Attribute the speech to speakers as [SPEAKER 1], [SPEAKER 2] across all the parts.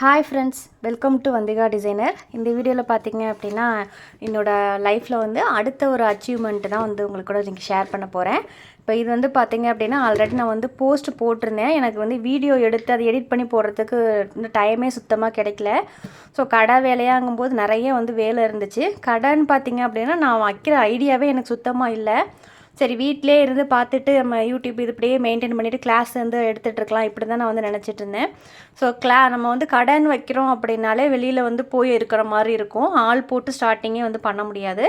[SPEAKER 1] Hi friends welcome to Vandhika designer இந்த வீடியோவில் பார்த்தீங்க அப்படின்னா என்னோடய லைஃப்பில் வந்து அடுத்த ஒரு அச்சீவ்மெண்ட்டு தான் வந்து உங்களுக்கு கூட நீங்கள் ஷேர் பண்ண போகிறேன் இப்போ இது வந்து பார்த்தீங்க அப்படின்னா ஆல்ரெடி நான் வந்து போஸ்ட் போட்டிருந்தேன். எனக்கு வந்து வீடியோ எடுத்து அதை எடிட் பண்ணி போடுறதுக்கு இந்த டைமே சுத்தமாக கிடைக்கல. ஸோ கடை வேலையாங்கும்போது நிறைய வந்து வேலை இருந்துச்சு. கடைன்னு பார்த்தீங்க அப்படின்னா நான் வைக்கிற ஐடியாவே எனக்கு சுத்தமாக இல்லை. சரி வீட்டிலே இருந்து பார்த்துட்டு நம்ம யூடியூப் இது இப்படியே மெயின்டைன் பண்ணிவிட்டு கிளாஸ் வந்து எடுத்துகிட்டு இருக்கலாம். இப்படி தான் நான் வந்து நினச்சிட்டு இருந்தேன். ஸோ கிளா நம்ம வந்து கடன் வைக்கிறோம் அப்படின்னாலே வெளியில் வந்து போய் இருக்கிற மாதிரி இருக்கும். ஆள் போட்டு ஸ்டார்டிங்கே வந்து பண்ண முடியாது.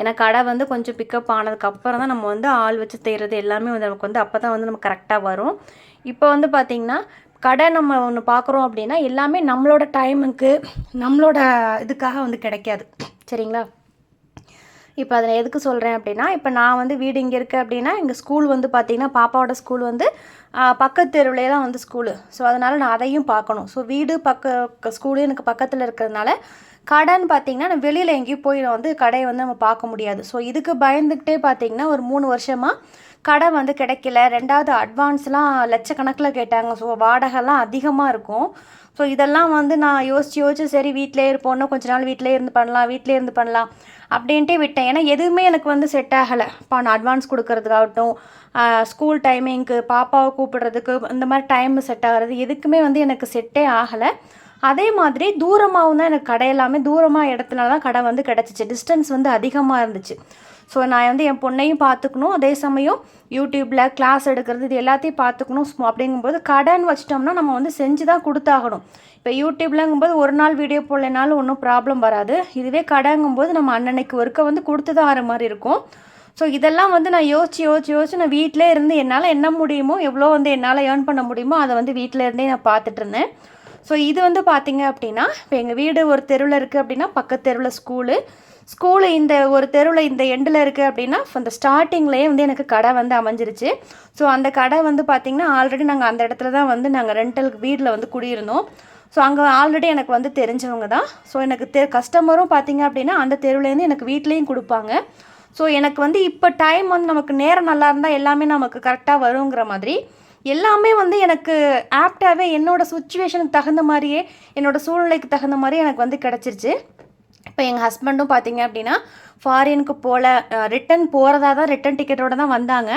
[SPEAKER 1] ஏன்னா கடை வந்து கொஞ்சம் பிக்கப் ஆனதுக்கப்புறம் தான் நம்ம வந்து ஆள் வச்சு செய்கிறது எல்லாமே வந்து நமக்கு வந்து அப்போ தான் வந்து நம்ம கரெக்டாக வரும். இப்போ வந்து பார்த்திங்கன்னா கடை நம்ம ஒன்று பார்க்குறோம் அப்படின்னா எல்லாமே நம்மளோட டைமுக்கு நம்மளோட இதுக்காக வந்து கிடைக்காது. சரிங்களா? இப்போ அதை எதுக்கு சொல்கிறேன் அப்படின்னா இப்போ நான் வந்து வீடு இங்கே இருக்கேன் அப்படின்னா எங்கள் ஸ்கூல் வந்து பார்த்திங்கன்னா பாப்பாவோட ஸ்கூல் வந்து பக்கத்து தெருவிலே தான் வந்து ஸ்கூலு ஸோ அதனால் நான் அதையும் பார்க்கணும். ஸோ வீடு பக்க ஸ்கூலு எனக்கு பக்கத்தில் இருக்கிறதுனால கடைன்னு பார்த்தீங்கன்னா நான் வெளியில் எங்கேயும் போய் வந்து கடையை வந்து நம்ம பார்க்க முடியாது. ஸோ இதுக்கு பயந்துக்கிட்டே பார்த்தீங்கன்னா ஒரு மூணு வருஷமாக கடை வந்து கிடைக்கல. ரெண்டாவது அட்வான்ஸ்லாம் லட்சக்கணக்கில் கேட்டாங்க. ஸோ வாடகைலாம் அதிகமாக இருக்கும். ஸோ இதெல்லாம் வந்து நான் யோசித்து யோசிச்சு சரி வீட்டிலே இருப்போம்னா கொஞ்ச நாள் வீட்டிலே இருந்து பண்ணலாம் வீட்டிலே இருந்து பண்ணலாம். அப்படின்ட்டு விட்டேன். ஏன்னா எதுவுமே எனக்கு வந்து செட் ஆகலை. இப்போ நான் அட்வான்ஸ் கொடுக்கறதுக்காகட்டும் ஸ்கூல் டைமிங்க்கு பாப்பாவை கூப்பிடுறதுக்கு இந்த மாதிரி டைம் செட் ஆகிறது எதுக்குமே வந்து எனக்கு செட்டே ஆகலை. அதே மாதிரி தூரமாகவும் தான் எனக்கு கடை எல்லாமே தூரமாக இடத்துல தான் கடை வந்து கிடச்சிச்சு. டிஸ்டன்ஸ் வந்து அதிகமாக இருந்துச்சு. ஸோ நான் வந்து என் பொண்ணையும் பார்த்துக்கணும். அதே சமயம் யூடியூப்பில் கிளாஸ் எடுக்கிறது இது எல்லாத்தையும் பார்த்துக்கணும். அப்படிங்கும்போது கடைன்னு வச்சிட்டோம்னா நம்ம வந்து செஞ்சு தான் கொடுத்தாகணும். இப்போ யூடியூப்லங்கும்போது ஒரு நாள் வீடியோ போடலைனாலும் ஒன்றும் ப்ராப்ளம் வராது. இதுவே கடைங்கும்போது நம்ம அன்னன்னைக்கு ஒர்க்கை வந்து கொடுத்து தான் வர மாதிரி இருக்கும். ஸோ இதெல்லாம் வந்து நான் யோசிச்சு யோசிச்சு யோசிச்சு நான் வீட்டிலே இருந்து என்னால் என்ன முடியுமோ எவ்வளோ வந்து என்னால் ஏர்ன் பண்ண முடியுமோ அதை வந்து வீட்டில் இருந்தே நான் பார்த்துட்டு இருந்தேன். ஸோ இது வந்து பார்த்தீங்க அப்படின்னா இப்போ எங்கள் வீடு ஒரு தெருவில் இருக்குது அப்படின்னா பக்கத்து தெருவில் ஸ்கூலு ஸ்கூலு இந்த ஒரு தெருவில் இந்த எண்டில் இருக்குது அப்படின்னா அந்த ஸ்டார்டிங்லேயே வந்து எனக்கு கடை வந்து அமைஞ்சிருச்சு. ஸோ அந்த கடை வந்து பார்த்திங்கன்னா ஆல்ரெடி நாங்கள் அந்த இடத்துல தான் வந்து நாங்கள் ரெண்டலுக்கு வீட்டில் வந்து குடியிருந்தோம். ஸோ அங்கே ஆல்ரெடி எனக்கு வந்து தெரிஞ்சவங்க தான். ஸோ எனக்கு தெ கஸ்டமரும் பார்த்திங்க அப்படின்னா அந்த தெருவுலேருந்து எனக்கு வீட்லேயும் கொடுப்பாங்க. ஸோ எனக்கு வந்து இப்போ டைம் வந்து நமக்கு நேரம் நல்லா இருந்தால் எல்லாமே நமக்கு கரெக்டாக வருங்கிற மாதிரி. எல்லாமே வந்து எனக்கு ஆப்டாகவே என்னோடய சுச்சுவேஷனுக்கு தகுந்த மாதிரியே என்னோட சூழ்நிலைக்கு தகுந்த மாதிரி எனக்கு வந்து கிடச்சிருச்சு. இப்போ எங்கள் ஹஸ்பண்டும் பார்த்தீங்க அப்படின்னா ஃபாரினுக்கு போகல ரிட்டன் போகிறதா தான் ரிட்டன் டிக்கெட்டோட தான் வந்தாங்க.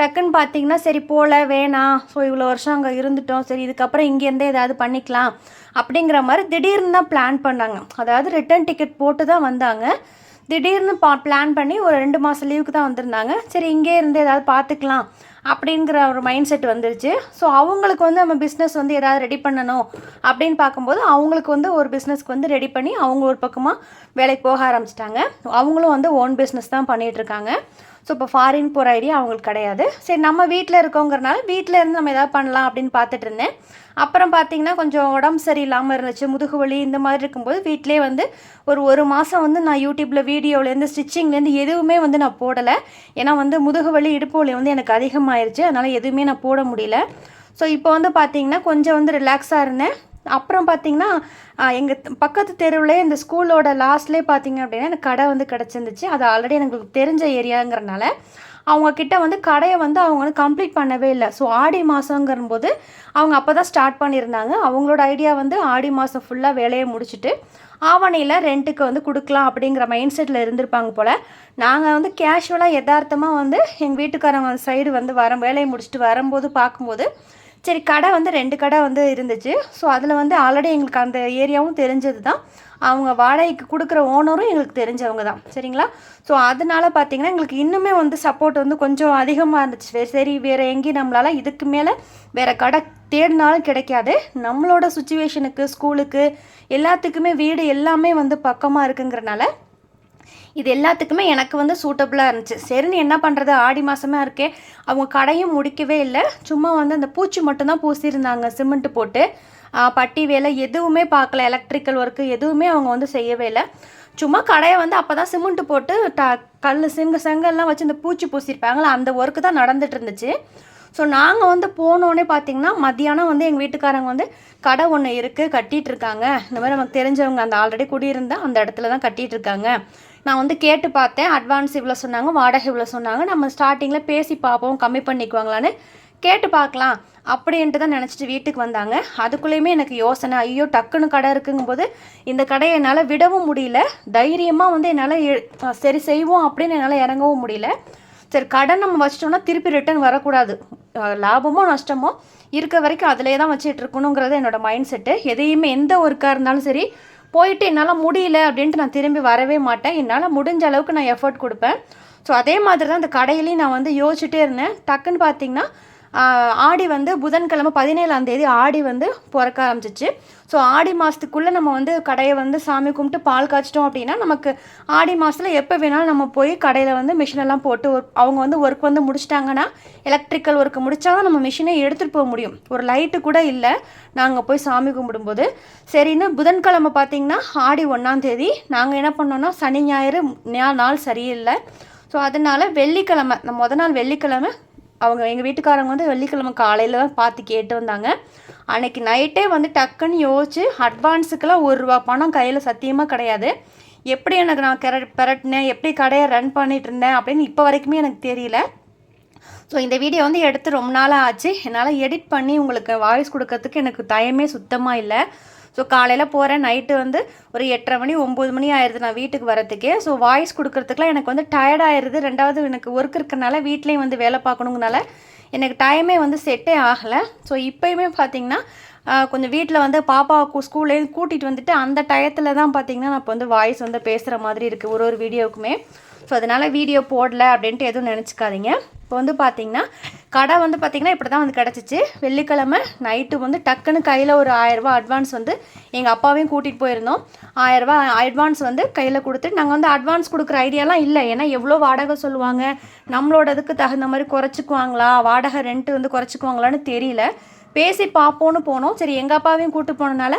[SPEAKER 1] டக்குன்னு பார்த்தீங்கன்னா சரி போகல வேணாம் ஸோ இவ்வளோ வருஷம் அங்கே இருந்துட்டோம் சரி இதுக்கப்புறம் இங்கேருந்தே ஏதாவது பண்ணிக்கலாம் அப்படிங்கிற மாதிரி திடீர்னு தான் பிளான் பண்ணாங்க. அதாவது ரிட்டன் டிக்கெட் போட்டு தான் வந்தாங்க. திடீர்னு பா பிளான் பண்ணி ஒரு ரெண்டு மாதம் லீவுக்கு தான் வந்திருந்தாங்க. சரி இங்கே இருந்து ஏதாவது பார்த்துக்கலாம் அப்படிங்கிற ஒரு மைண்ட் செட் வந்துருச்சு. ஸோ அவங்களுக்கு வந்து நம்ம பிஸ்னஸ் வந்து ஏதாவது ரெடி பண்ணணும் அப்படின்னு பார்க்கும்போது அவங்களுக்கு வந்து ஒரு பிஸ்னஸ்க்கு வந்து ரெடி பண்ணி அவங்க ஒரு பக்கமாக வேலைக்கு போக ஆரம்பிச்சிட்டாங்க. அவங்களும் வந்து ஓன் பிஸ்னஸ் தான் பண்ணிகிட்ருக்காங்க ஸோ இப்போ ஃபாரின் போகிற ஐடியா அவங்களுக்கு கிடையாது. சரி நம்ம வீட்டில் இருக்கோங்கிறனால வீட்டில் இருந்து நம்ம எதாவது பண்ணலாம் அப்படின்னு பார்த்துட்டு இருந்தேன். அப்புறம் பார்த்தீங்கன்னா கொஞ்சம் உடம்பு சரியில்லாமல் இருந்துச்சு முதுகு வலி இந்த மாதிரி இருக்கும்போது வீட்டிலே வந்து ஒரு ஒரு மாதம் வந்து நான் யூடியூப்பில் வீடியோலேருந்து ஸ்டிச்சிங்லேருந்து எதுவுமே வந்து நான் போடலை. ஏன்னா வந்து முதுகு வலி இடுப்பு வலி வந்து எனக்கு அதிகமாயிருச்சு. அதனால் எதுவுமே நான் போட முடியல. ஸோ இப்போ வந்து பார்த்தீங்கன்னா கொஞ்சம் வந்து ரிலாக்ஸாக இருந்தேன். அப்புறம் பார்த்திங்கன்னா எங்கள் பக்கத்து தெருவில் இந்த ஸ்கூலோட லாஸ்ட்லேயே பார்த்திங்க அப்படின்னா எனக்கு கடை வந்து கிடச்சிருந்துச்சு. அது ஆல்ரெடி எனக்கு தெரிஞ்ச ஏரியாங்கிறனால அவங்கக்கிட்ட வந்து கடையை வந்து அவங்க வந்து கம்ப்ளீட் பண்ணவே இல்லை. ஸோ ஆடி மாதங்கிறபோது அவங்க அப்போ தான் ஸ்டார்ட் பண்ணியிருந்தாங்க. அவங்களோட ஐடியா வந்து ஆடி மாதம் ஃபுல்லாக வேலையை முடிச்சுட்டு ஆவணியில் ரெண்ட்டுக்கு வந்து கொடுக்கலாம் அப்படிங்கிற மைண்ட் செட்டில் இருந்திருப்பாங்க போல். நாங்கள் வந்து கேஷுவலாக யதார்த்தமாக வந்து எங்கள் வீட்டுக்காரங்க சைடு வந்து வர வேலையை முடிச்சுட்டு வரும்போது பார்க்கும்போது சரி கடை வந்து ரெண்டு கடை வந்து இருந்துச்சு. ஸோ அதில் வந்து ஆல்ரெடி எங்களுக்கு அந்த ஏரியாவும் தெரிஞ்சது தான் அவங்க வாடகைக்கு கொடுக்குற ஓனரும் எங்களுக்கு தெரிஞ்சவங்க தான் சரிங்களா? ஸோ அதனால பார்த்தீங்கன்னா எங்களுக்கு இன்னுமே வந்து சப்போர்ட் வந்து கொஞ்சம் அதிகமாக இருந்துச்சு. சரி, சரி வேறு எங்கேயும் நம்மளால் இதுக்கு மேலே வேறு கடை தேடினாலும் கிடைக்காது. நம்மளோட சுச்சுவேஷனுக்கு ஸ்கூலுக்கு எல்லாத்துக்குமே வீடு எல்லாமே வந்து பக்கமாக இருக்குங்கிறனால இது எல்லாத்துக்குமே எனக்கு வந்து சூட்டபுளாக இருந்துச்சு. சரின்னு என்ன பண்ணுறது ஆடி மாதமே இருக்கே. அவங்க கடையும் முடிக்கவே இல்லை. சும்மா வந்து அந்த பூச்சி மட்டும்தான் பூசியிருந்தாங்க. சிமெண்ட் போட்டு. பட்டி வேலை எதுவுமே பார்க்கல. எலக்ட்ரிக்கல் ஒர்க்கு எதுவுமே அவங்க வந்து செய்யவே இல்லை. சும்மா கடையை வந்து அப்போ தான் சிமெண்ட் போட்டு ட கல் செங்க செங்கல்லாம் வச்சு இந்த பூச்சி பூசியிருப்பாங்களா அந்த ஒர்க்கு தான் நடந்துட்டு இருந்துச்சு. ஸோ நாங்கள் வந்து போனோடனே பார்த்தீங்கன்னா மத்தியானம் வந்து எங்கள் வீட்டுக்காரங்க வந்து கடை ஒன்று இருக்குது கட்டிகிட்ருக்காங்க இருக்காங்க. இந்த மாதிரி நமக்கு தெரிஞ்சவங்க அந்த ஆல்ரெடி குடியிருந்தால் அந்த இடத்துல தான் கட்டிகிட்ருக்காங்க இருக்காங்க. நான் வந்து கேட்டு பார்த்தேன். அட்வான்ஸ் இவ்வளோ சொன்னாங்க வாடகை இவ்வளோ சொன்னாங்க. நம்ம ஸ்டார்டிங்கில் பேசி பார்ப்போம் கம்மி பண்ணிக்குவாங்களான்னு கேட்டு பார்க்கலாம். அப்படின்ட்டு தான் நினச்சிட்டு வீட்டுக்கு வந்தாங்க. அதுக்குள்ளேயுமே எனக்கு யோசனை ஐயோ டக்குன்னு கடை இருக்குங்கும்போது இந்த கடையை என்னால் விடவும் முடியல. தைரியமாக வந்து என்னால் எ- சரி செய்வோம் அப்படின்னு என்னால் இறங்கவும் முடியல. சரி கடன் நம்ம வச்சிட்டோம்னா திருப்பி ரிட்டர்ன் வரக்கூடாது. லாபமோ நஷ்டமோ இருக்க வரைக்கும் அதிலே தான் வச்சுட்டு இருக்கணுங்கிறது என்னோட மைண்ட் செட்டு எதையுமே எந்த ஒர்க்காக இருந்தாலும் சரி போயிட்டு என்னால் முடியல அப்படின்ட்டு நான் திரும்பி வரவே மாட்டேன். என்னால் முடிஞ்ச அளவுக்கு நான் எஃபர்ட் கொடுப்பேன். ஸோ அதே மாதிரி தான் அந்த கடையிலையும் நான் வந்து யோசிச்சுட்டே இருந்தேன். டக்குன்னு பார்த்தீங்கன்னா ஆடி வந்து புதன்கிழமை பதினேழாம் தேதி ஆடி வந்து பிறக்க ஆரம்பிச்சிச்சு. ஸோ ஆடி மாதத்துக்குள்ளே நம்ம வந்து கடையை வந்து சாமி கும்பிட்டு பால் காய்ச்சிட்டோம் அப்படின்னா நமக்கு ஆடி மாதத்தில் எப்போ வேணாலும் நம்ம போய் கடையில் வந்து மிஷினெல்லாம் போட்டு ஒர்க் அவங்க வந்து ஒர்க் வந்து முடிச்சிட்டாங்கன்னா எலக்ட்ரிக்கல் ஒர்க் முடிச்சா தான் நம்ம மிஷினை எடுத்துகிட்டு போக முடியும். ஒரு லைட்டு கூட இல்லை நாங்கள் போய் சாமி கும்பிடும்போது. சரின்னு புதன்கிழமை பார்த்திங்கன்னா ஆடி ஒன்றாம் தேதி நாங்கள் என்ன பண்ணோன்னா சனி ஞாயிறு நாள் சரியில்லை. ஸோ அதனால் வெள்ளிக்கிழமை நம்ம முத நாள் வெள்ளிக்கிழமை அவங்க எங்கள் வீட்டுக்காரங்க வந்து வெள்ளிக்கிழமை காலையில் தான் பார்த்து கேட்டு வந்தாங்க. அன்னைக்கு நைட்டே வந்து டக்குன்னு யோசிச்சு அட்வான்ஸுக்கெல்லாம் ஒரு ரூபா பணம் கையில் சத்தியமாக கிடையாது. எப்படி எனக்கு நான் கெர பெரட்டினேன்? எப்படி கடையை ரன் பண்ணிகிட்டு இருந்தேன் அப்படின்னு இப்போ வரைக்குமே எனக்கு தெரியல. ஸோ இந்த வீடியோ வந்து எடுத்து ரொம்ப நாளாக ஆச்சு. என்னால் எடிட் பண்ணி உங்களுக்கு வாய்ஸ் கொடுக்கறதுக்கு எனக்கு தயமே சுத்தமாக இல்லை. ஸோ காலையில் போகிறேன் நைட்டு வந்து ஒரு எட்டரை மணி ஒம்பது மணி ஆயிடுது நான் வீட்டுக்கு வரத்துக்கே ஸோ வாய்ஸ் கொடுக்கறதுக்குலாம் எனக்கு வந்து டயர்ட் ஆயிடுது ரெண்டாவது எனக்கு ஒர்க் இருக்கறனால வீட்லேயும் வந்து வேலை பார்க்கணுங்கனால எனக்கு டைமே வந்து செட்டே ஆகலை. ஸோ இப்போயுமே பார்த்தீங்கன்னா கொஞ்சம் வீட்டில் வந்து பாப்பாவுக்கு ஸ்கூல்லேருந்து கூட்டிகிட்டு வந்துட்டு அந்த டயத்தில் தான் பார்த்தீங்கன்னா நான் இப்போ வந்து வாய்ஸ் வந்து பேசுகிற மாதிரி இருக்குது ஒரு ஒரு வீடியோவுக்குமே ஸோ அதனால் வீடியோ போடல அப்படின்ட்டு எதுவும் நினச்சிக்காதீங்க. இப்போ வந்து பார்த்தீங்கன்னா கடை வந்து பார்த்தீங்கன்னா இப்படி தான் வந்து கிடச்சிச்சு. வெள்ளிக்கிழமை நைட்டு வந்து டக்குன்னு கையில் ஒரு ஆயரூபா அட்வான்ஸ் வந்து எங்கள் அப்பாவையும் கூட்டிகிட்டு போயிருந்தோம். ஆயரூபா அட்வான்ஸ் வந்து கையில் கொடுத்துட்டு நாங்கள் வந்து அட்வான்ஸ் கொடுக்குற ஐடியாலாம் இல்லை. ஏன்னா எவ்வளோ வாடகை சொல்லுவாங்க? நம்மளோட இதுக்கு தகுந்த மாதிரி குறைச்சிக்குவாங்களா? வாடகை ரெண்ட்டு வந்து குறைச்சிக்குவாங்களான்னு தெரியல. பேசி பார்ப்போன்னு போனோம். சரி எங்கள் அப்பாவையும் கூட்டு போனனால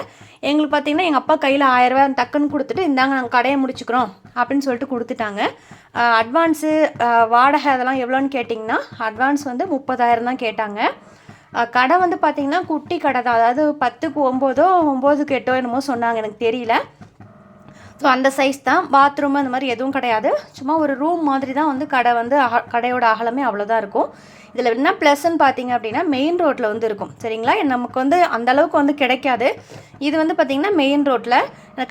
[SPEAKER 1] எங்களுக்கு பார்த்தீங்கன்னா எங்கள் அப்பா கையில் ஆயிரரூவா டக்குன்னு கொடுத்துட்டு இந்தாங்க நாங்கள் கடையை முடிச்சுக்கிறோம் அப்படின்னு சொல்லிட்டு கொடுத்துட்டாங்க. அட்வான்ஸு வாடகை அதெல்லாம் எவ்வளோன்னு கேட்டிங்கன்னா அட்வான்ஸ் வந்து முப்பதாயிரம் தான் கேட்டாங்க. கடை வந்து பார்த்திங்கன்னா குட்டி கடை தான். அதாவது பத்துக்கு ஒம்போதோ ஒம்போதுக்கு எட்டோ என்னமோ சொன்னாங்க எனக்கு தெரியல. ஸோ அந்த சைஸ் தான். பாத்ரூம் அந்த மாதிரி எதுவும் கிடையாது. சும்மா ஒரு ரூம் மாதிரி தான் வந்து கடை வந்து அக கடையோட அகலமே அவ்வளோதான் இருக்கும். இதில் என்ன ப்ளஸ்ன்னு பார்த்தீங்க அப்படின்னா மெயின் ரோட்டில் வந்து இருக்கும். சரிங்களா? நமக்கு வந்து அந்த அளவுக்கு வந்து கிடைக்காது. இது வந்து பார்த்திங்கன்னா மெயின் ரோட்டில்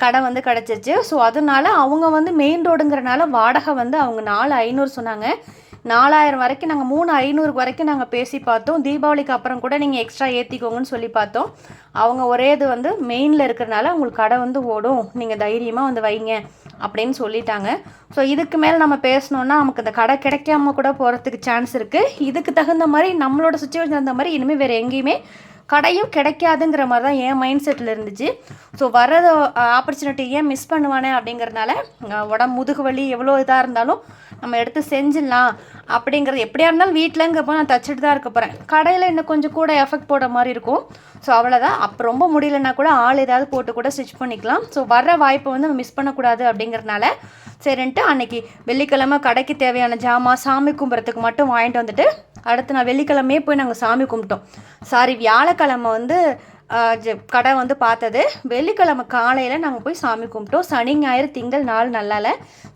[SPEAKER 1] கடை வந்து கிடச்சிருச்சு. ஸோ அதனால அவங்க வந்து மெயின் ரோடுங்கிறனால வாடகை வந்து அவங்க நாலு ஐநூறு சொன்னாங்க. நாலாயிரம் வரைக்கும் நாங்கள் மூணு ஐநூறு வரைக்கும் நாங்கள் பேசி பார்த்தோம். தீபாவளிக்கு அப்புறம் கூட நீங்கள் எக்ஸ்ட்ரா ஏற்றிக்கோங்கன்னு சொல்லி பார்த்தோம். அவங்க ஒரே இது வந்து மெயினில் இருக்கிறனால உங்களுக்கு கடை வந்து ஓடும். நீங்கள் தைரியமாக வந்து வைங்க அப்படின்னு சொல்லிட்டாங்க. ஸோ இதுக்கு மேலே நம்ம பேசணுன்னா நமக்கு இந்த கடை கிடைக்காம கூட போகிறதுக்கு சான்ஸ் இருக்குது இதுக்கு தகுந்த மாதிரி நம்மளோட சுச்சுவேஷன் தகுந்த மாதிரி இனிமேல் வேறு எங்கேயுமே கடையும் கிடைக்காதுங்கிற மாதிரி தான் என் மைண்ட் செட்டில் இருந்துச்சு. ஸோ வர்றது ஆப்பர்ச்சுனிட்டி ஏன் மிஸ் பண்ணுவானே அப்படிங்கிறனால உடம்பு முதுகு வலி எவ்வளோ இதாக இருந்தாலும் நம்ம எடுத்து செஞ்சிடலாம். அப்படிங்கிறது எப்படியா இருந்தாலும் வீட்டிலங்கிறப்போ நான் தச்சுட்டு தான் இருக்க போகிறேன் கடையில் இன்னும் கொஞ்சம் கூட எஃபெக்ட் போட மாதிரி இருக்கும். ஸோ அவ்வளோதான் அப்போ ரொம்ப முடியலன்னா கூட ஆள் ஏதாவது போட்டு கூட ஸ்டிச் பண்ணிக்கலாம். ஸோ வர்ற வாய்ப்பை வந்து நம்ம மிஸ் பண்ணக்கூடாது அப்படிங்கிறதுனால சரின்ட்டு அன்னைக்கு வெள்ளிக்கிழமை கடைக்கு தேவையான ஜாமான் சாமி கும்பிட்றதுக்கு மட்டும் வாங்கிட்டு வந்துட்டு அடுத்து நான் வெள்ளிக்கிழமையே போய் நாங்கள் சாமி கும்பிட்டோம். சாரி வியாழக்கிழமை வந்து கடை வந்து பார்த்தது. வெள்ளிக்கிழமை காலையில் நாங்கள் போய் சாமி கும்பிட்டோம். சனி ஞாயிறு திங்கள் நாள் நல்லால.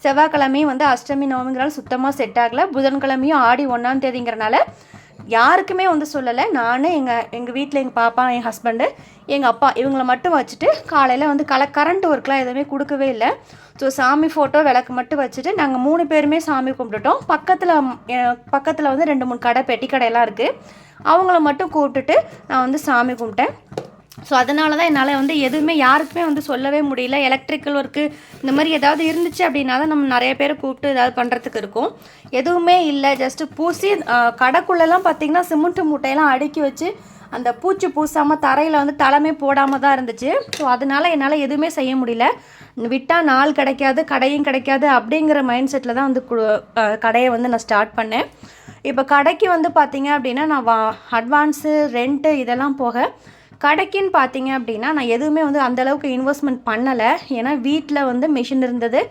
[SPEAKER 1] செவ்வாய்க்கிழமையும் வந்து அஷ்டமி நவமிங்கிறனால சுத்தமாக செட் ஆகலை. புதன்கிழமையும் ஆடி ஒன்றாம் தேதிங்கிறனால யாருக்குமே வந்து சொல்லலை. நான் எங்கள் எங்கள் வீட்டில் எங்கள் பாப்பா என் ஹஸ்பண்டு எங்கள் அப்பா இவங்கள மட்டும் வச்சுட்டு காலையில் வந்து கல கரண்ட் ஒர்க்லாம் எதுவுமே கொடுக்கவே இல்லை. ஸோ சாமி ஃபோட்டோ விளக்கு மட்டும் வச்சுட்டு நாங்கள் மூணு பேருமே சாமி கும்பிட்டுட்டோம். பக்கத்தில் பக்கத்தில் வந்து ரெண்டு மூணு கடை பெட்டி கடையெல்லாம் இருக்குது அவங்கள மட்டும் கூப்பிட்டுட்டு நான் வந்து சாமி கும்பிட்டேன். ஸோ அதனால தான் என்னால் வந்து எதுவுமே யாருக்குமே வந்து சொல்லவே முடியல. எலக்ட்ரிக்கல் ஒர்க்கு இந்த மாதிரி ஏதாவது இருந்துச்சு அப்படின்னா தான் நம்ம நிறைய பேரை கூப்பிட்டு ஏதாவது பண்ணுறதுக்கு இருக்கும். எதுவுமே இல்லை. ஜஸ்ட்டு பூசி கடைக்குள்ளெல்லாம் பார்த்தீங்கன்னா சிமெண்ட் மூட்டையெல்லாம் அடுக்கி வச்சு அந்த பூச்சி பூசாமல் தரையில் வந்து தலைமை போடாமல் தான் இருந்துச்சு. ஸோ அதனால் என்னால் எதுவுமே செய்ய முடியல. விட்டால் நாள் கிடைக்காது கடையும் கிடைக்காது அப்படிங்கிற மைண்ட் செட்டில் தான் வந்து கு- கடையை வந்து நான் ஸ்டார்ட் பண்ணேன். இப்போ கடைக்கு வந்து பார்த்தீங்க அப்படின்னா நான் வா அட்வான்ஸு ரெண்ட்டு இதெல்லாம் போக கடைக்குன்னு பார்த்தீங்க அப்படின்னா நான் எதுவுமே வந்து அந்த அளவுக்கு இன்வெஸ்ட்மெண்ட் பண்ணலை. ஏன்னா வீட்டில் வந்து மிஷின் இருந்தது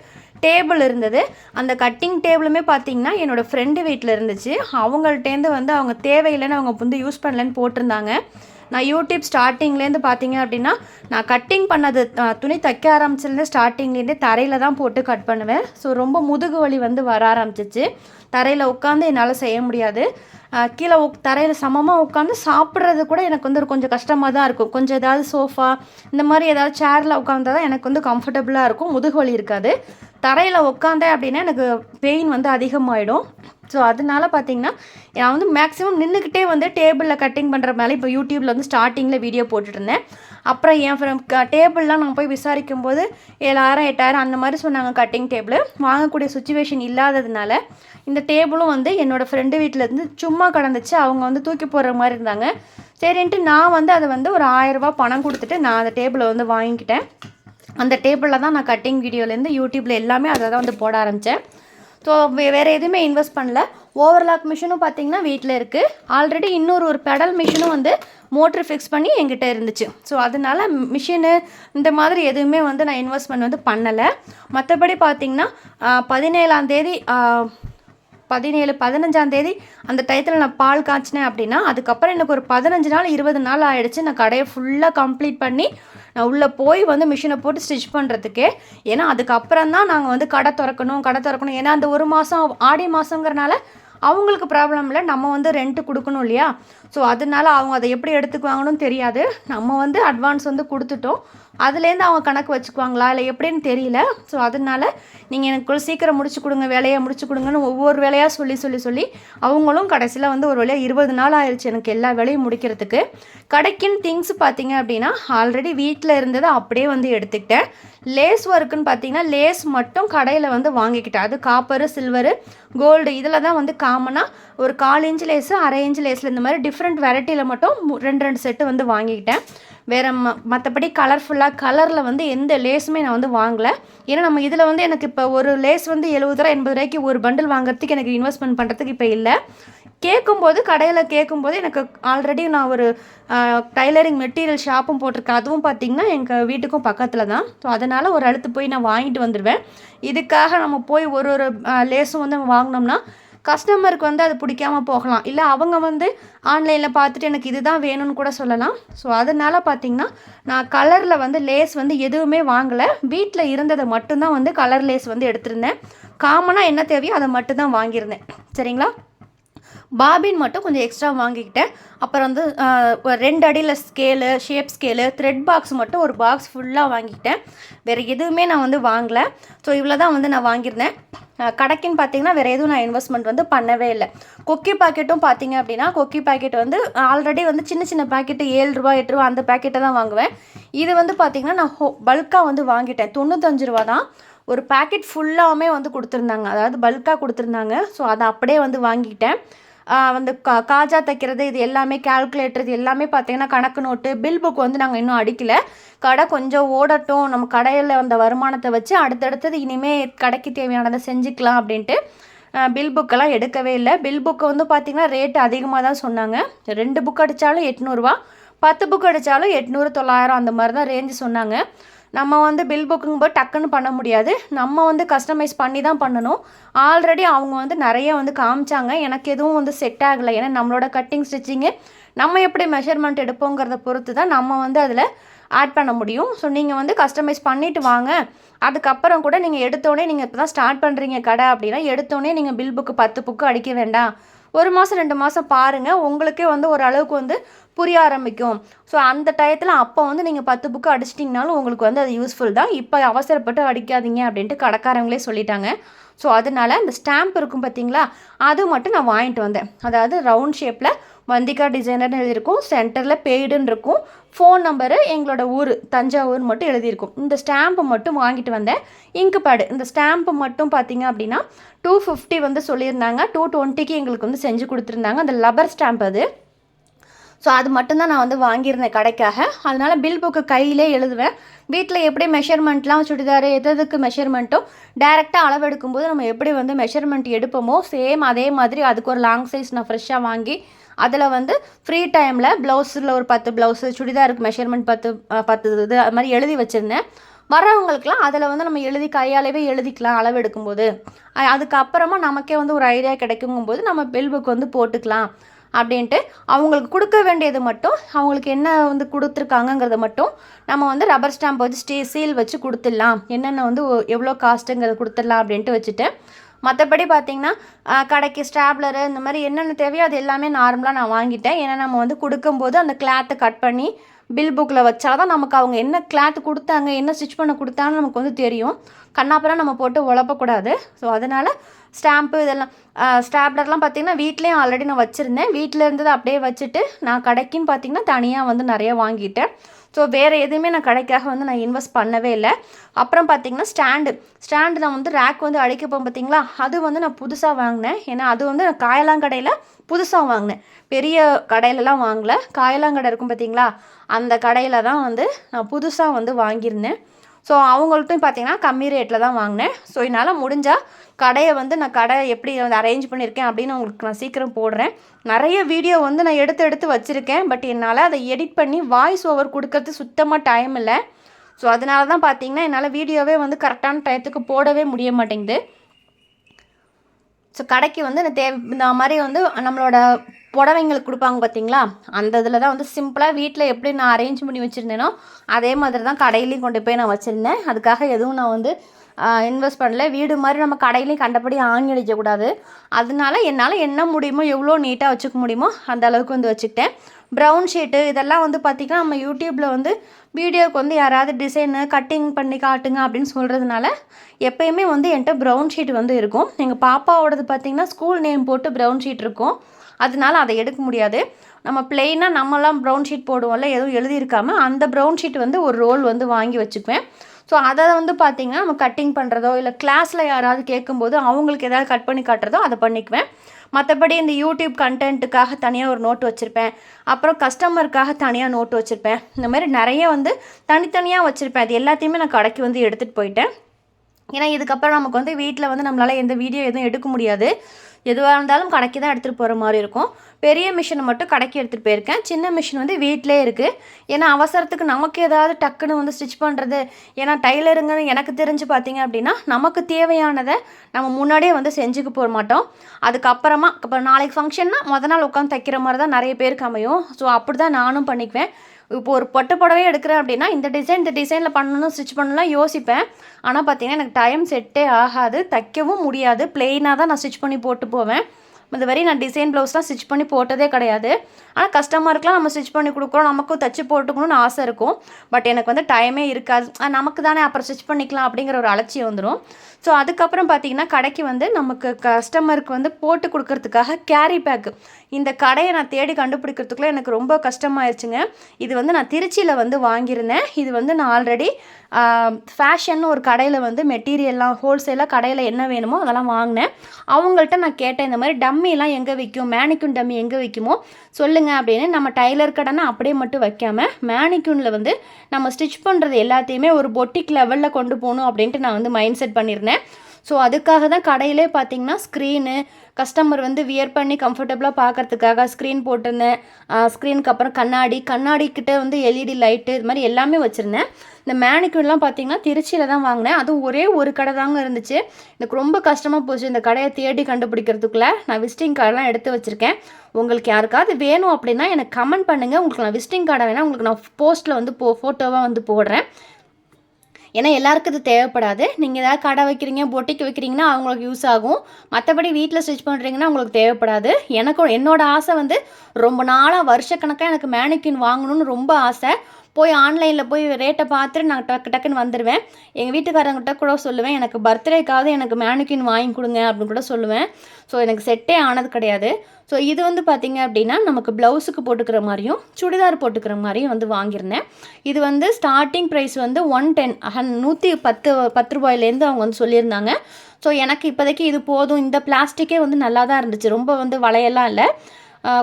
[SPEAKER 1] டேபிள் இருந்தது. அந்த கட்டிங் டேபிளுமே பார்த்தீங்கன்னா என்னோட ஃப்ரெண்டு வீட்டில் இருந்துச்சு. அவங்கள்ட்டேருந்து வந்து அவங்க தேவையில்லைன்னு அவங்க வந்து யூஸ் பண்ணலன்னு போட்டிருந்தாங்க. நான் யூடியூப் ஸ்டார்டிங்லேருந்து பார்த்தீங்க அப்படின்னா நான் கட்டிங் பண்ணது துணி தைக்க ஆரம்பிச்சிலேருந்து ஸ்டார்டிங்லேருந்தே தரையில் தான் போட்டு கட் பண்ணுவேன். ஸோ ரொம்ப முதுகு வலி வந்து வர ஆரம்பிச்சிச்சு. தரையில் உட்காந்து என்னால் செய்ய முடியாது. கீழே உக் தரையில் சமமாக உட்காந்து சாப்பிட்றது கூட எனக்கு வந்து கொஞ்சம் கஷ்டமாக தான் இருக்கும். கொஞ்சம் ஏதாவது சோஃபா இந்த மாதிரி ஏதாவது சேரில் உட்காந்தா தான் எனக்கு வந்து கம்ஃபர்டபுளாக இருக்கும். முதுகு வலி இருக்காது. தரையில் உட்காந்தேன் அப்படின்னா எனக்கு பெயின் வந்து அதிகமாகிடும் ஸோ அதனால பார்த்தீங்கன்னா நான் வந்து மேக்ஸிமம் நின்றுக்கிட்டே வந்து டேபிளில் கட்டிங் பண்ணுற மேலே இப்போ யூடியூப்பில் வந்து ஸ்டார்டிங்கில் வீடியோ போட்டுட்டு இருந்தேன் அப்புறம் என் ஃப்ரெண்ட் டேபிள்லாம் நான் போய் விசாரிக்கும் போது ஏழாயிரம் எட்டாயிரம் அந்த மாதிரி சொன்னாங்க கட்டிங் டேபிள் வாங்கக்கூடிய சுச்சுவேஷன் இல்லாததுனால இந்த டேபிளும் வந்து என்னோடய ஃப்ரெண்டு வீட்டிலேருந்து சும்மா கடந்துச்சு. அவங்க வந்து தூக்கி போடுற மாதிரி இருந்தாங்க. சரின்ட்டு நான் வந்து அதை வந்து ஒரு ஆயரூபா பணம் கொடுத்துட்டு நான் அந்த டேபிளை வந்து வாங்கிக்கிட்டேன். அந்த டேபிளில் தான் நான் கட்டிங் வீடியோலேருந்து யூடியூப்பில் எல்லாமே அதை தான் வந்து போட ஆரம்பித்தேன் ஸோ வேறு எதுவுமே இன்வெஸ்ட் பண்ணல. ஓவர்லாக் மிஷினும் பார்த்தீங்கன்னா வீட்டில் இருக்குது ஆல்ரெடி இன்னொரு ஒரு பெடல் மிஷினும் வந்து மோட்ரு ஃபிக்ஸ் பண்ணி எங்கிட்ட இருந்துச்சு. ஸோ அதனால மிஷினு இந்த மாதிரி எதுவுமே வந்து நான் இன்வெஸ்ட்மெண்ட் வந்து பண்ணலை. மற்றபடி பார்த்திங்கன்னா பதினேழாம் தேதி பதினேழு பதினஞ்சாம் தேதி அந்த டயத்தில் நான் பால் காய்ச்சினேன் அப்படின்னா அதுக்கப்புறம் எனக்கு ஒரு பதினஞ்சு நாள் இருபது நாள் ஆகிடுச்சு நான் கடையை ஃபுல்லாக கம்ப்ளீட் பண்ணி நான் உள்ளே போய் வந்து மிஷினை போட்டு ஸ்டிச் பண்ணுறதுக்கே ஏன்னா அதுக்கப்புறம் தான் நாங்கள் வந்து கடை திறக்கணும் கடை திறக்கணும். ஏன்னா அந்த ஒரு மாதம் ஆடி மாதங்கிறனால அவங்களுக்கு ப்ராப்ளம் இல்லை. நம்ம வந்து ரெண்ட்டு கொடுக்கணும் இல்லையா? ஸோ அதனால அவங்க அதை எப்படி எடுத்துக்குவாங்கன்னு தெரியாது. நம்ம வந்து அட்வான்ஸ் வந்து கொடுத்துட்டோம். அதுலேருந்து அவங்க கணக்கு வச்சுக்குவாங்களா இல்லை எப்படின்னு தெரியல. ஸோ அதனால நீங்கள் எனக்கு சீக்கிரம் முடிச்சு கொடுங்க வேலையை முடிச்சு கொடுங்கன்னு ஒவ்வொரு வேலையாக சொல்லி சொல்லி சொல்லி அவங்களும் கடைசியில் வந்து ஒரு வழியாக இருபது நாள் ஆயிடுச்சு எனக்கு எல்லா வேலையும் முடிக்கிறதுக்கு. கடைக்குன்னு திங்ஸ் பார்த்தீங்க அப்படின்னா ஆல்ரெடி வீட்டில் இருந்ததை அப்படியே வந்து எடுத்துக்கிட்டேன். லேஸ் ஒர்க்குன்னு பார்த்தீங்கன்னா லேஸ் மட்டும் கடையில் வந்து வாங்கிக்கிட்டேன். அது காப்பரு சில்வரு கோல்டு இதில் தான் வந்து காமனாக ஒரு கால் இன்ச் லேஸு அரை இன்ச் லேஸில் இந்த மாதிரி டிஃப்ரெண்ட் வெரைட்டியில் மட்டும் ரெண்டு ரெண்டு செட்டு வந்து வாங்கிக்கிட்டேன். வேறு ம மற்றபடி கலர்ஃபுல்லாக கலரில் வந்து எந்த லேஸுமே நான் வந்து வாங்கலை. ஏன்னா நம்ம இதில் வந்து எனக்கு இப்போ ஒரு லேஸ் வந்து எழுபது ரூபா எண்பது ரூபாய்க்கு ஒரு பண்டில் வாங்குறதுக்கு எனக்கு இன்வெஸ்ட்மெண்ட் பண்ணுறதுக்கு இப்போ இல்லை. கேட்கும்போது கடையில் கேட்கும்போது எனக்கு ஆல்ரெடி நான் ஒரு டைலரிங் மெட்டீரியல் ஷாப்பும் போட்டிருக்கேன் அதுவும் பார்த்திங்கன்னா எங்கள் வீட்டுக்கும் பக்கத்தில் தான். ஸோ அதனால் ஒரு அடுத்து போய் நான் வாங்கிட்டு வந்துடுவேன் இதுக்காக நம்ம போய் ஒரு ஒரு லேஸும் வந்து வாங்கினோம்னா கஸ்டமருக்கு வந்து அது பிடிக்காம போகலாம். இல்லை அவங்க வந்து ஆன்லைனில் பார்த்துட்டு எனக்கு இதுதான் வேணும்னு கூட சொல்லலாம். ஸோ அதனால் பார்த்தீங்கன்னா நான் கலரில் வந்து லேஸ் வந்து எதுவுமே வாங்கலை. வீட்டில் இருந்ததை மட்டும்தான் வந்து கலர் லேஸ் வந்து எடுத்திருந்தேன். காமனாக என்ன தேவையோ அதை மட்டும்தான் வாங்கியிருந்தேன். சரிங்களா? பாபின் மட்டும் கொஞ்சம் எக்ஸ்ட்ரா வாங்கிக்கிட்டேன். அப்புறம் வந்து ரெண்டு அடியில் scale shape scale thread box மட்டும் ஒரு பாக்ஸ் ஃபுல்லாக வாங்கிக்கிட்டேன். வேறு எதுவுமே நான் வந்து வாங்கலை. ஸோ இவ்வளோ தான் வந்து நான் வாங்கியிருந்தேன். கடைக்குன்னு பார்த்தீங்கன்னா வேறு எதுவும் நான் இன்வெஸ்ட்மெண்ட் வந்து பண்ணவே இல்லை. கொக்கி பாக்கெட்டும் பார்த்தீங்க அப்படின்னா கொக்கி பாக்கெட் வந்து ஆல்ரெடி வந்து சின்ன சின்ன பாக்கெட்டு ஏழு ரூபா எட்டு ரூபா அந்த பாக்கெட்டை தான் வாங்குவேன். இது வந்து பார்த்தீங்கன்னா நான் ஹோ பல்காக வந்து வாங்கிட்டேன். தொண்ணூத்தஞ்சு ரூபா தான். ஒரு பாக்கெட் ஃபுல்லாகவுமே வந்து கொடுத்துருந்தாங்க. அதாவது பல்காக கொடுத்துருந்தாங்க. ஸோ அதை அப்படியே வந்து வாங்கிக்கிட்டேன். வந்து கா காஜா தைக்கிறது இது எல்லாமே கால்குலேட்டர் இது எல்லாமே பார்த்தீங்கன்னா கணக்கு நோட்டு பில் புக் வந்து நாங்கள் இன்னும் அடிக்கலை. கடை கொஞ்சம் ஓடட்டும் நம்ம கடையில் வந்த வருமானத்தை வச்சு அடுத்தடுத்தது இனிமேல் கடைக்கு தேவையானதை செஞ்சுக்கலாம் அப்படின்ட்டு பில் புக்கெல்லாம் எடுக்கவே இல்லை. பில் புக்கு வந்து பார்த்திங்கன்னா ரேட் அதிகமாக தான் சொன்னாங்க. ரெண்டு புக் அடித்தாலும் எட்நூறுரூவா பத்து புக் அடித்தாலும் எட்நூறு தொள்ளாயிரம் அந்த மாதிரி தான் ரேஞ்சு சொன்னாங்க. நம்ம வந்து பில் புக்கிங் போய் டக்குன்னு பண்ண முடியாது. நம்ம வந்து கஸ்டமைஸ் பண்ணி தான் பண்ணணும். ஆல்ரெடி அவங்க வந்து நிறைய வந்து காமிச்சாங்க. எனக்கு எதுவும் வந்து செட் ஆகலை. ஏன்னா நம்மளோட கட்டிங் ஸ்டிச்சிங்கு நம்ம எப்படி மெஷர்மெண்ட் எடுப்போங்கிறத பொறுத்து தான் நம்ம வந்து அதில் ஆட் பண்ண முடியும். ஸோ நீங்கள் வந்து கஸ்டமைஸ் பண்ணிவிட்டு வாங்க. அதுக்கப்புறம் கூட நீங்கள் எடுத்தோடனே நீங்கள் இப்போ தான் ஸ்டார்ட் பண்ணுறீங்க கடை அப்படின்னா எடுத்தோடனே நீங்கள் பில் புக்கு பத்து புக்கு அடிக்க வேண்டாம். ஒரு மாதம் ரெண்டு மாதம் பாருங்கள் உங்களுக்கே வந்து ஓரளவுக்கு வந்து புரிய ஆரம்பிக்கும். ஸோ அந்த டயத்தில் அப்போ வந்து நீங்கள் பத்து புக்கு அடிச்சிட்டிங்கனாலும் உங்களுக்கு வந்து அது யூஸ்ஃபுல் தான். இப்போ அவசரப்பட்டு அடிக்காதீங்க அப்படின்ட்டு கடைக்காரங்களே சொல்லிட்டாங்க. ஸோ அதனால அந்த ஸ்டாம்ப் இருக்கும் பார்த்தீங்களா அது மட்டும் நான் வாங்கிட்டு வந்தேன். அதாவது ரவுண்ட் ஷேப்பில் வந்திகா டிசைனர்னு எழுதியிருக்கும். சென்டரில் பெய்டுன்னு இருக்கும். ஃபோன் நம்பரு எங்களோட ஊர் தஞ்சாவூர் மட்டும் எழுதியிருக்கும். இந்த ஸ்டாம்பு மட்டும் வாங்கிட்டு வந்தேன். இங்கு பேடு இந்த ஸ்டாம்பு மட்டும் பார்த்தீங்க அப்படின்னா டூ ஃபிஃப்டி வந்து சொல்லியிருந்தாங்க. டூ டுவெண்ட்டிக்கு எங்களுக்கு வந்து செஞ்சு கொடுத்துருந்தாங்க. அந்த லப்பர் ஸ்டாம்ப் அது. ஸோ அது மட்டும்தான் நான் வந்து வாங்கியிருந்தேன் கடைக்காக. அதனால் பில் புக்கு கையிலே எழுதுவேன். வீட்டில் எப்படி மெஷர்மெண்ட்லாம் சுடிதார் எது எதுக்கு மெஷர்மெண்ட்டோ டேரெக்டாக அளவு எடுக்கும்போது நம்ம எப்படி வந்து மெஷர்மெண்ட் எடுப்போமோ சேம் அதே மாதிரி அதுக்கு ஒரு லாங் சைஸ் நான் ஃப்ரெஷ்ஷாக வாங்கி அதில் வந்து ஃப்ரீ டைமில் ப்ளவுஸில் ஒரு பத்து ப்ளவுஸு சுடிதாருக்கு மெஷர்மெண்ட் பத்து பத்து இது அது மாதிரி எழுதி வச்சுருந்தேன். வரவங்களுக்குலாம் அதில் வந்து நம்ம எழுதி கையாலவே எழுதிக்கலாம் அளவு எடுக்கும்போது. அதுக்கப்புறமா நமக்கே வந்து ஒரு ஐடியா கிடைக்குங்கும்போது நம்ம பில் புக் வந்து போட்டுக்கலாம். அப்படின்ட்டு அவங்களுக்கு கொடுக்க வேண்டியது மட்டும் அவங்களுக்கு என்ன வந்து கொடுத்துருக்காங்கங்கிறத மட்டும் நம்ம வந்து ரப்பர் ஸ்டாம்ப் வச்சு ஸ்டே சீல் வச்சு கொடுத்துடலாம். என்னென்ன வந்து எவ்வளோ காஸ்ட்டுங்கிறத கொடுத்துடலாம் அப்படின்ட்டு வச்சுட்டு மற்றபடி பார்த்திங்கன்னா கடைக்கு ஸ்டாப்லரு இந்த மாதிரி என்னென்ன தேவையோ அது எல்லாமே நார்மலாக நான் வாங்கிட்டேன். ஏன்னா நம்ம வந்து கொடுக்கும்போது அந்த கிளாத்தை கட் பண்ணி பில் புக்கில் வச்சாதான் நமக்கு அவங்க என்ன கிளாத் கொடுத்தாங்க என்ன ஸ்டிச் பண்ண கொடுத்தாங்கன்னு நமக்கு வந்து தெரியும். கண்ணாப்பெல்லாம் நம்ம போட்டு உழப்பக்கூடாது. ஸோ அதனால் ஸ்டாம்ப்பு இதெல்லாம் ஸ்டாப்லர்லாம் பார்த்திங்கன்னா வீட்லேயும் ஆல்ரெடி நான் வச்சுருந்தேன். வீட்டில் இருந்ததை அப்படியே வச்சுட்டு நான் கடைக்குன்னு பார்த்திங்கன்னா தனியாக வந்து நிறைய வாங்கிட்டேன். ஸோ வேறு எதுவுமே நான் கடைக்காக வந்து நான் இன்வெஸ்ட் பண்ணவே இல்லை. அப்புறம் பார்த்திங்கன்னா ஸ்டாண்டு. ஸ்டாண்டு நான் வந்து ரேக் வந்து அடிக்கப்போம் பார்த்தீங்களா? அது வந்து நான் புதுசாக வாங்கினேன். ஏன்னா அது வந்து நான் காயலாங்கடையில் புதுசாக வாங்கினேன். பெரிய கடையிலலாம் வாங்கலை. காயலாங்கடை இருக்கும் பார்த்தீங்களா? அந்த கடையில் தான் வந்து நான் புதுசாக வந்து வாங்கியிருந்தேன். ஸோ அவங்கள்ட்டும் பார்த்தீங்கன்னா கம்மி ரேட்டில் தான் வாங்கினேன். ஸோ என்னால் முடிஞ்சால் கடையை வந்து நான் கடை எப்படி வந்து அரேஞ்ச் பண்ணியிருக்கேன் அப்படின்னு உங்களுக்கு நான் சீக்கிரம் போடுறேன். நிறைய வீடியோ வந்து நான் எடுத்து எடுத்து வச்சுருக்கேன். பட் என்னால் அதை எடிட் பண்ணி வாய்ஸ் ஓவர் கொடுக்கறது சுத்தமாக டைம் இல்லை. ஸோ அதனால தான் பார்த்தீங்கன்னா என்னால் வீடியோவே வந்து கரெக்டான டயத்துக்கு போடவே முடிய மாட்டேங்குது. ஸோ கடைக்கு வந்து நான் தேவை இந்த மாதிரி வந்து நம்மளோட புடவைங்களுக்கு கொடுப்பாங்க பார்த்தீங்களா அந்த இதில் தான் வந்து சிம்பிளாக வீட்டில் எப்படி நான் அரேஞ்ச் பண்ணி வச்சுருந்தேனோ அதே மாதிரி தான் கடையிலையும் கொண்டு போய் நான் வச்சுருந்தேன். அதுக்காக எதுவும் நான் வந்து இன்வெஸ்ட் பண்ணல. வீடு மாதிரி நம்ம கடையிலையும் கண்டபடி ஆணி அடிக்கக்கூடாது அதனால என்னால் என்ன முடியுமோ எவ்வளோ நீட்டாக வச்சுக்க முடியுமோ அந்த அளவுக்கு வந்து வச்சுக்கிட்டேன். ப்ரௌன் ஷீட்டு இதெல்லாம் வந்து பார்த்திங்கன்னா நம்ம யூடியூப்பில் வந்து வீடியோவுக்கு வந்து யாராவது டிசைனு கட்டிங் பண்ணி காட்டுங்க அப்படின்னு சொல்கிறதுனால எப்பயுமே வந்து என்கிட்ட ப்ரௌன் ஷீட் வந்து இருக்கும். எங்கள் பாப்பாவோடது பார்த்திங்கன்னா ஸ்கூல் நேம் போட்டு ப்ரௌன் ஷீட் இருக்கும். அதனால அதை எடுக்க முடியாது. நம்ம பிளெயினாக நம்மலாம் ப்ரௌன் ஷீட் போடுவோம்ல எதுவும் எழுதியிருக்காமல் அந்த ப்ரௌன் ஷீட் வந்து ஒரு ரோல் வந்து வாங்கி வச்சுக்குவேன். ஸோ அதை வந்து பார்த்திங்கன்னா நம்ம கட்டிங் பண்ணுறதோ இல்லை கிளாஸில் யாராவது கேட்கும்போது அவங்களுக்கு ஏதாவது கட் பண்ணி காட்டுறதோ அதை பண்ணிக்குவேன். மற்றபடி இந்த யூடியூப் கண்டென்ட்டுக்காக தனியாக ஒரு நோட் வச்சுருப்பேன். அப்புறம் கஸ்டமருக்காக தனியாக நோட் வச்சுருப்பேன். இந்த மாதிரி நிறைய வந்து தனித்தனியாக வச்சுருப்பேன். அது எல்லாத்தையுமே நான் கடைக்கு வந்து எடுத்துகிட்டு போயிட்டேன். ஏன்னா இதுக்கப்புறம் நமக்கு வந்து வீட்டில் வந்து நம்மளால் எந்த வீடியோ எதுவும் எடுக்க முடியாது. எதுவாக இருந்தாலும் கடைக்கு தான் எடுத்துகிட்டு போகிற மாதிரி இருக்கும். பெரிய மிஷினை மட்டும் கடைக்கு எடுத்துகிட்டு போயிருக்கேன். சின்ன மிஷின் வந்து வீட்டிலே இருக்குது ஏன்னா அவசரத்துக்கு நமக்கு ஏதாவது டக்குன்னு வந்து ஸ்டிச் பண்ணுறது ஏன்னா டைலருங்கன்னு எனக்கு தெரிஞ்சு பார்த்தீங்க அப்படின்னா நமக்கு தேவையானதை நம்ம முன்னாடியே வந்து செஞ்சுக்க போக மாட்டோம். அதுக்கப்புறமா இப்போ நாளைக்கு ஃபங்க்ஷன்னா முத நாள் உட்காந்து தைக்கிற மாதிரி தான் நிறைய பேருக்கு அமையும். ஸோ அப்படி தான் நானும் பண்ணிக்குவேன். இப்போ ஒரு பட்டு புடவை எடுக்கிறேன் அப்படின்னா இந்த டிசைன் இந்த டிசைனில் பண்ணணும் ஸ்டிச் பண்ணலாம் யோசிப்பேன். ஆனால் பார்த்தீங்கன்னா எனக்கு டைம் செட்டே ஆகாது தைக்கவும் முடியாது. பிளெயினாக தான் நான் ஸ்டிச் பண்ணி போட்டு போவேன். இந்த நான் டிசைன் ப்ளவுஸ்லாம் ஸ்டிச் பண்ணி போட்டதே கிடையாது. ஆனால் கஸ்டமருக்குலாம் நம்ம ஸ்டிச் பண்ணி கொடுக்குறோம் நமக்கும் தச்சு போட்டுக்கணும்னு ஆசை இருக்கும். பட் எனக்கு வந்து டைமே இருக்காது. நமக்கு தானே அப்புறம் ஸ்டிச் பண்ணிக்கலாம் அப்படிங்கிற ஒரு அலட்சியம் வந்துடும் ஸோ அதுக்கப்புறம் பார்த்தீங்கன்னா கடைக்கு வந்து நமக்கு கஸ்டமருக்கு வந்து போட்டு கொடுக்கறதுக்காக கேரி பேக்கு இந்த கடையை நான் தேடி கண்டுபிடிக்கிறதுக்குள்ள எனக்கு ரொம்ப கஷ்டமாயிருச்சுங்க. இது வந்து நான் திருச்சியில் வந்து வாங்கியிருந்தேன். இது வந்து நான் ஆல்ரெடி ஃபேஷன் ஒரு கடையில் வந்து மெட்டீரியல்லாம் ஹோல்சேலாக கடையில் என்ன வேணுமோ அதெல்லாம் வாங்கினேன். அவங்கள்ட்ட நான் கேட்டேன் இந்த மாதிரி டம்மிலாம் எங்கே விற்கும் மேனிக்யூன் டம்மி எங்கே விற்குமோ சொல்லுங்கள் அப்படின்னு. நம்ம டைலர் கடைனா அப்படியே மட்டும் வைக்காமல் மேனிக்யூனில் வந்து நம்ம ஸ்டிச் பண்ணுறது எல்லாத்தையுமே ஒரு பொட்டிக் லெவலில் கொண்டு போகணும் அப்படின்ட்டு நான் வந்து மைண்ட் செட் பண்ணியிருந்தேன். ஸோ அதுக்காக தான் கடையிலே பார்த்தீங்கன்னா ஸ்க்ரீனு கஸ்டமர் வந்து வியர் பண்ணி கம்ஃபர்டபுளாக பார்க்கறதுக்காக ஸ்க்ரீன் போட்டிருந்தேன். ஸ்க்ரீனுக்கு அப்புறம் கண்ணாடி கண்ணாடிக்கிட்ட வந்து எல்இடி லைட்டு இது மாதிரி எல்லாமே வச்சுருந்தேன். இந்த மேனிக்யூர்லாம் பார்த்தீங்கன்னா திருச்சியில் தான் வாங்கினேன். அதுவும் ஒரே ஒரு கடை தாங்க இருந்துச்சு. எனக்கு ரொம்ப கஷ்டமாக போச்சு இந்த கடையை தேடி கண்டுபிடிக்கிறதுக்குள்ளே. நான் விசிட்டிங் கார்டெலாம் எடுத்து வச்சுருக்கேன். உங்களுக்கு யாருக்காவது வேணும் அப்படின்னா எனக்கு கமெண்ட் பண்ணுங்கள் உங்களுக்கு நான் விசிட்டிங் கார்டை வேணால் உங்களுக்கு நான் போஸ்ட்டில் வந்து போ ஃபோட்டோவாக வந்து போடுறேன். ஏன்னா எல்லாருக்கும் இது தேவைப்படாது. நீங்கள் ஏதாவது கடை வைக்கிறீங்க பொட்டிக்கு வைக்கிறீங்கன்னா அவங்களுக்கு யூஸ் ஆகும். மற்றபடி வீட்டில் ஸ்டிச் பண்ணுறீங்கன்னா உங்களுக்கு தேவைப்படாது. எனக்கும் என்னோட ஆசை வந்து ரொம்ப நாளாக வருஷக்கணக்காக எனக்கு மேனிக்கின் வாங்கணும்னு ரொம்ப ஆசை. போய் ஆன்லைனில் போய் ரேட்டை பார்த்துட்டு நான் டக்கு டக்குன்னு வந்துடுவேன் எங்கள் வீட்டுக்காரங்கிட்ட கூட சொல்லுவேன் எனக்கு பர்த்டேக்காவது எனக்கு மேனுக்கின் வாங்கி கொடுங்க அப்படின்னு கூட சொல்லுவேன். ஸோ எனக்கு செட்டே ஆனது கிடையாது. ஸோ இது வந்து பார்த்திங்க அப்படின்னா நமக்கு ப்ளவுஸுக்கு போட்டுக்கிற மாதிரியும் சுடிதார் போட்டுக்கிற மாதிரியும் வந்து வாங்கியிருந்தேன். இது வந்து ஸ்டார்டிங் ப்ரைஸ் வந்து ஒன் டென் நூற்றி பத்து பத்து ரூபாயிலேருந்து அவங்க வந்து சொல்லியிருந்தாங்க. ஸோ எனக்கு இப்போதைக்கு இது போதும். இந்த பிளாஸ்டிக்கே வந்து நல்லா தான் இருந்துச்சு. ரொம்ப வந்து வளையெல்லாம் இல்லை.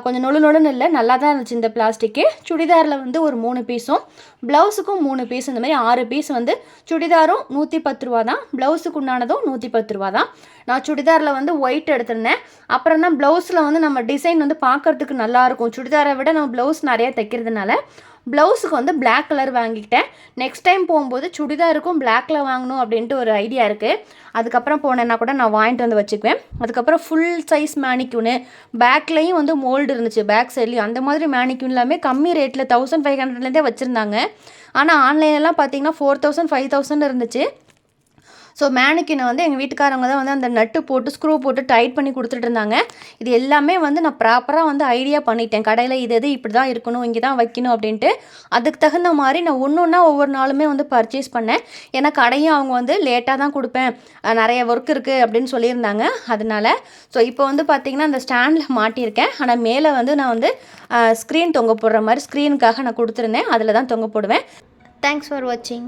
[SPEAKER 1] கொஞ்சம் நொழு நொழுன்னு இல்லை நல்லா தான் இருந்துச்சு இந்த பிளாஸ்டிக்கு சுடிதாரில் வந்து ஒரு மூணு பீஸும் ப்ளவுஸுக்கும் மூணு பீஸ் இந்த மாதிரி ஆறு பீஸ் வந்து சுடிதாரும் நூற்றி பத்து ரூபா தான் ப்ளவுஸுக்கு உண்டானதும் நூற்றி பத்து ரூபா தான் நான் சுடிதாரில் வந்து ஒயிட் எடுத்திருந்தேன். அப்புறம் தான் ப்ளவுஸில் வந்து நம்ம டிசைன் வந்து பார்க்கறதுக்கு நல்லாயிருக்கும். சுடிதாரை விட நம்ம ப்ளவுஸ் நிறைய தைக்கிறதுனால ப்ளவுஸுக்கு வந்து பிளாக் கலர் வாங்கிக்கிட்டேன். நெக்ஸ்ட் டைம் போகும்போது சுடிதாருக்கும் பிளாக்ல வாங்கணும் அப்படின்ட்டு ஒரு ஐடியா இருக்குது அதுக்கப்புறம் போனேன்னா கூட நான் வாங்கிட்டு வந்து வச்சுக்குவேன். அதுக்கப்புறம் ஃபுல் சைஸ் மேனிக்யூனு பேக்லேயும் வந்து மோல்டு இருந்துச்சு பேக் சைட்லேயும் அந்த மாதிரி மேனிக்யூன் எல்லாமே கம்மி ரேட்டில் தௌசண்ட் ஃபைவ் ஹண்ட்ரட்லேருந்தே வச்சுருந்தாங்க. ஆனால் ஆன்லைன்லலாம் பார்த்தீங்கன்னா ஃபோர் தௌசண்ட் ஃபைவ் தௌசண்ட் இருந்துச்சு. ஸோ மேனுக்கினை வந்து எங்கள் வீட்டுக்காரவங்க தான் வந்து அந்த நட்டு போட்டு ஸ்க்ரூ போட்டு டைட் பண்ணி கொடுத்துட்டு இருந்தாங்க. இது எல்லாமே வந்து நான் ப்ராப்பராக வந்து ஐடியா பண்ணிட்டேன். கடையில் இது எது இப்படி தான் இருக்கணும் இங்கே தான் வைக்கணும் அப்படின்ட்டு. அதுக்கு தகுந்த மாதிரி நான் ஒன்று ஒன்றா ஒவ்வொரு நாளுமே வந்து பர்ச்சேஸ் பண்ணேன். ஏன்னா கடையும் அவங்க வந்து லேட்டாக தான் கொடுப்பேன். நிறைய ஒர்க் இருக்குது அப்படின்னு சொல்லியிருந்தாங்க. அதனால ஸோ இப்போ வந்து பார்த்திங்கன்னா அந்த ஸ்டாண்டில் மாட்டியிருக்கேன். ஆனால் மேலே வந்து நான் வந்து ஸ்க்ரீன் தொங்க போடுற மாதிரி ஸ்க்ரீனுக்காக நான் கொடுத்துருந்தேன். அதில் தான் தொங்க போடுவேன். தேங்க்ஸ் ஃபார் வாட்சிங்